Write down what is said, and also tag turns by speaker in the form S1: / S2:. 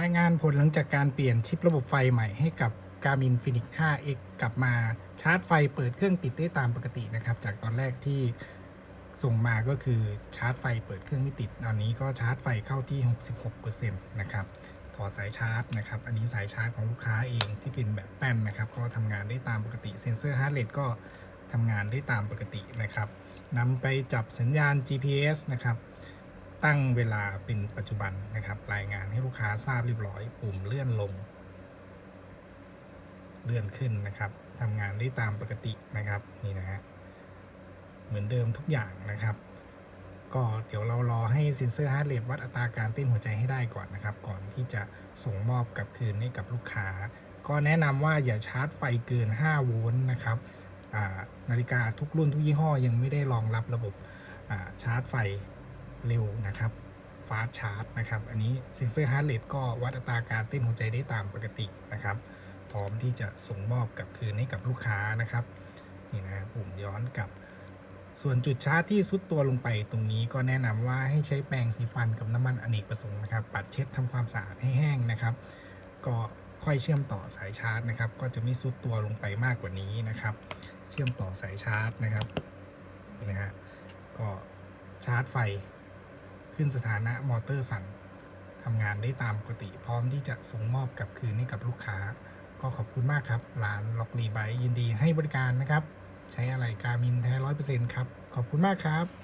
S1: รายงานผลหลังจากการเปลี่ยนชิประบบไฟใหม่ให้กับ Garmin Fenix 5X กลับมาชาร์จไฟเปิดเครื่องติดได้ตามปกตินะครับ จากตอนแรกที่ส่งมาก็คือชาร์จไฟเปิดเครื่องไม่ติด ตอนนี้ก็ชาร์จไฟเข้าที่ 66%นะครับถอดสายชาร์จนะครับ อันนี้สายชาร์จของลูกค้าเองที่เป็นแบบแป้นนะครับ ก็ทำงานได้ตามปกติ เซ็นเซอร์ฮาร์ดเรทก็ทำงานได้ตามปกตินะครับนำไปจับสัญญาณ GPS นะครับ ตั้งเวลาเป็นปัจจุบันนะครับ รายงานให้ลูกค้าทราบเรียบร้อย ปุ่มเลื่อนลง เลื่อนขึ้นนะครับทำงานได้ตามปกตินะครับนี่นะฮะเหมือนเดิมทุกอย่างนะครับ ก็เดี๋ยวเรารอให้เซ็นเซอร์ฮาร์ดเรทวัดอัตราการเต้นหัวใจให้ได้ก่อนนะครับ ก่อนที่จะส่งมอบกลับคืนให้กับลูกค้า ก็แนะนำว่าอย่าชาร์จไฟเกิน 5 โวลต์นะครับอ่านาฬิกาทุกรุ่นทุกยี่ห้อยังไม่ได้รองรับระบบอ่าชาร์จไฟ เร็วนะครับฟาสชาร์จนะครับ อันนี้เซ็นเซอร์ฮาร์ดเรทก็วัดอัตราการเต้นหัวใจได้ตามปกตินะครับ พร้อมที่จะส่งมอบกลับคืนให้กับลูกค้านะครับนี่นะปุ่มย้อนกลับ ส่วนจุดชาร์จที่ซุดตัวลงไปตรงนี้ก็แนะนำว่าให้ใช้แปรงสีฟันกับน้ำมันอเนกประสงค์นะครับ ปัดเช็ดทำความสะอาดให้แห้งนะครับ ก็ค่อยเชื่อมต่อสายชาร์จนะครับ ก็จะไม่ซุดตัวลงไปมากกว่านี้นะครับ เชื่อมต่อสายชาร์จนะครับนี่นะฮะก็ชาร์จไฟ ขึ้นสถานะมอเตอร์สั่นทำงานได้ตามปกติพร้อมที่จะส่งมอบกลับคืนให้กับลูกค้า ก็ขอบคุณมากครับ ร้านล็อกลีไบยินดีให้บริการนะครับ ใช้อะไรการมินแท้ร้อยเปอร์เซ็นต์ครับ ขอบคุณมากครับ